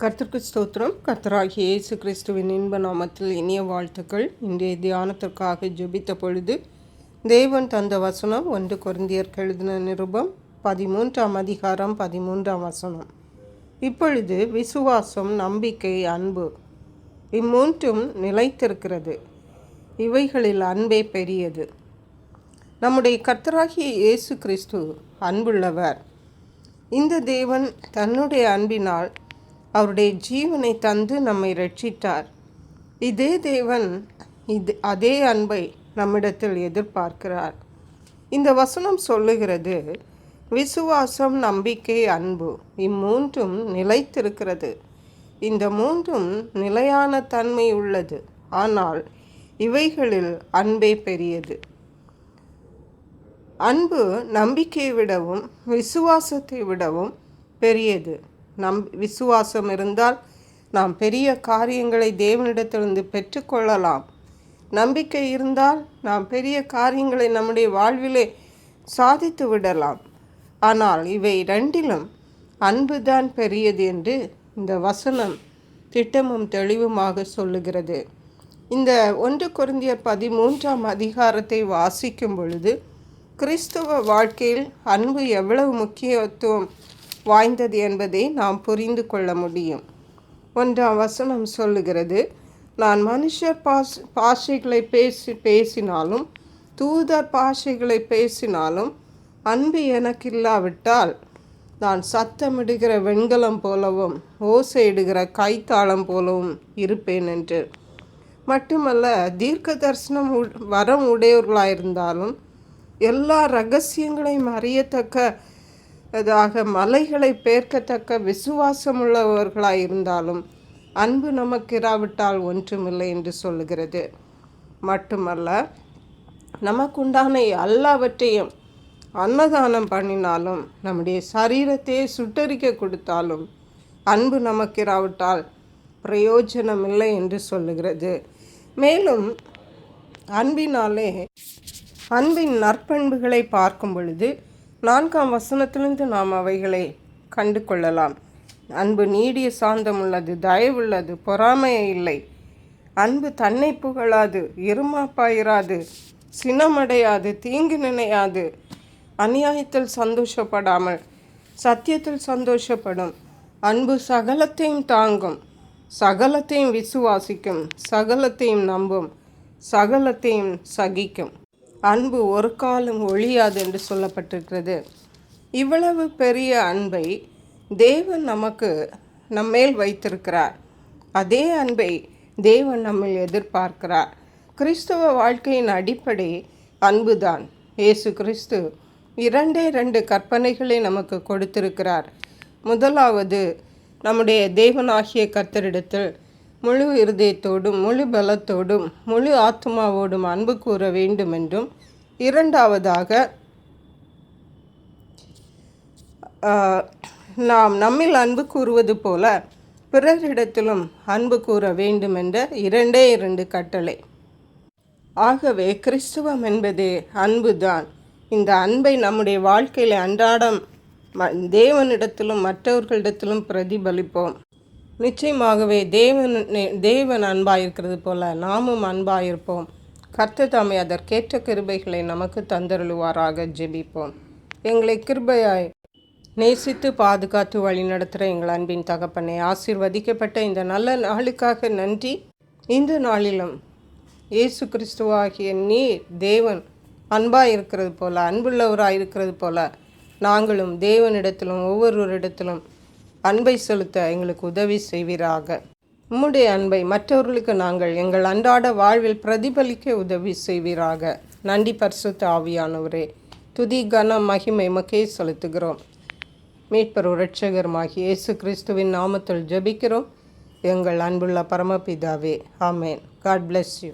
கர்த்தருக்கு ஸ்தோத்திரம். கர்த்தராகிய இயேசு கிறிஸ்துவின் இன்ப நாமத்தில் இனிய வாழ்த்துக்கள். இன்றைய தியானத்திற்காக ஜெபித்த பொழுது தேவன் தந்த வசனம் ஒன்று குருந்தியர் எழுதின நிருபம் பதிமூன்றாம் அதிகாரம் பதிமூன்றாம் வசனம். இப்பொழுது விசுவாசம் நம்பிக்கை அன்பு இம்மூன்றும் நிலைத்திருக்கிறது. இவைகளில் அன்பே பெரியது. நம்முடைய கர்த்தராகிய இயேசு கிறிஸ்து அன்புள்ளவர். இந்த தேவன் தன்னுடைய அன்பினால் அவருடைய ஜீவனை தந்து நம்மை ரட்சித்தார் இதே தேவன் இது அதே அன்பை நம்மிடத்தில் எதிர்பார்க்கிறார். இந்த வசனம் சொல்லுகிறது விசுவாசம் நம்பிக்கை அன்பு இம்மூன்றும் நிலைத்திருக்கிறது. இந்த மூன்றும் நிலையான தன்மை உள்ளது. ஆனால் இவைகளில் அன்பே பெரியது. அன்பு நம்பிக்கையை விடவும் விசுவாசத்தை விடவும் பெரியது. நம் விசுவாசம் இருந்தால் நாம் பெரிய காரியங்களை தேவனிடத்திலிருந்து பெற்றுக்கொள்ளலாம். நம்பிக்கை இருந்தால் நாம் பெரிய காரியங்களை நம்முடைய வாழ்விலே சாதித்து விடலாம். ஆனால் இவை ரெண்டிலும் அன்புதான் பெரியது என்று இந்த வசனம் திட்டமும் தெளிவுமாக சொல்லுகிறது. இந்த ஒன்று குருந்தியர் பதிமூன்றாம் அதிகாரத்தை வாசிக்கும் பொழுது கிறிஸ்துவ வாழ்க்கையில் அன்பு எவ்வளவு முக்கியத்துவம் வாய்ந்தது என்பதை நாம் புரிந்து கொள்ள முடியும். ஒன்றாம் வசனம் சொல்லுகிறது நான் மனுஷர் பாஷ் பாஷைகளை பேசி பேசினாலும் தூதர் பாஷைகளை பேசினாலும் அன்பு எனக்கு இல்லாவிட்டால் நான் சத்தமிடுகிற வெண்கலம் போலவும் ஓசையிடுகிற கைத்தாளம் போலவும் இருப்பேன் என்று. மட்டுமல்ல தீர்க்க தரிசனம் வரம் உடையவர்களாயிருந்தாலும் எல்லா ரகசியங்களையும் அறியத்தக்க அதாக மலைகளை பேர்க்கத்தக்க விசுவாசமுள்ளவர்களாக இருந்தாலும் அன்பு நமக்கு இராவிட்டால் ஒன்றுமில்லை என்று சொல்லுகிறது. மட்டுமல்ல நமக்குண்டான எல்லாவற்றையும் அன்னதானம் பண்ணினாலும் நம்முடைய சரீரத்தையே சுட்டரிக்க கொடுத்தாலும் அன்பு நமக்கிராவிட்டால் பிரயோஜனம் இல்லை என்று சொல்லுகிறது. மேலும் அன்பினாலே அன்பின் நற்பண்புகளை பார்க்கும் பொழுது நான்காம் வசனத்திலிருந்து நாம் அவைகளை கண்டு கொள்ளலாம் அன்பு நீடிய சாந்தம் உள்ளது தயவுள்ளது பொறாமையே இல்லை. அன்பு தன்னை புகழாது இருமாப்பாயிராது சினமடையாது தீங்கு நினையாது. அநியாயத்தில் சந்தோஷப்படாமல் சத்தியத்தில் சந்தோஷப்படும். அன்பு சகலத்தையும் தாங்கும் சகலத்தையும் விசுவாசிக்கும் சகலத்தையும் நம்பும் சகலத்தையும் சகிக்கும். அன்பு ஒரு காலம் ஒழியாது என்று சொல்லப்பட்டிருக்கிறது. இவ்வளவு பெரிய அன்பை தேவன் நமக்கு நம்மேல் வைத்திருக்கிறார். அதே அன்பை தேவன் நம்மில் எதிர்பார்க்கிறார். கிறிஸ்துவ வாழ்க்கையின் அடிப்படை அன்புதான். இயேசு கிறிஸ்து இரண்டே ரெண்டு கற்பனைகளை நமக்கு கொடுத்திருக்கிறார். முதலாவது நம்முடைய தேவனாகிய கத்தரிடத்தில் முழு இருதயத்தோடும் முழு பலத்தோடும் முழு ஆத்மாவோடும் அன்பு கூற வேண்டும் என்றும் இரண்டாவதாக நாம் நம்மில் அன்பு கூறுவது போல பிறரிடத்திலும் அன்பு கூற வேண்டும் என்ற இரண்டே இரண்டு கட்டளை. ஆகவே கிறிஸ்துவம் என்பதே அன்புதான். இந்த அன்பை நம்முடைய வாழ்க்கையில் அன்றாடம் தேவனிடத்திலும் மற்றவர்களிடத்திலும் பிரதிபலிப்போம். நிச்சயமாகவே தேவன் தேவன் அன்பாக இருக்கிறது போல நாமும் அன்பாக இருப்போம் கர்த்த தாமை அதற்கேற்ற கிருபைகளை நமக்கு தந்தருளுவாராக ஜெபிப்போம். எங்களை கிருபையாய் நேசித்து பாதுகாத்து வழி நடத்துகிற எங்கள் அன்பின் தகப்பனை ஆசிர்வதிக்கப்பட்ட இந்த நல்ல நாளுக்காக நன்றி. இந்த நாளிலும் இயேசு கிறிஸ்துவாகிய நீ தேவன் அன்பாக இருக்கிறது போல அன்புள்ளவராக இருக்கிறது போல நாங்களும் தேவனிடத்திலும் ஒவ்வொருவரிடத்திலும் அன்பை செலுத்த எங்களுக்கு உதவி செய்வீராக. உம்முடைய அன்பை மற்றவர்களுக்கு நாங்கள் எங்கள் அன்றாட வாழ்வில் பிரதிபலிக்க உதவி செய்வீராக. நன்றி பரிசுத்த ஆவியானவரே. துதி கன மகிமை மக்கே செலுத்துகிறோம். மீட்பர் இரட்சகருமாகி இயேசு கிறிஸ்துவின் நாமத்தில் ஜபிக்கிறோம். எங்கள் அன்புள்ள பரமபிதாவே ஆமேன். God bless you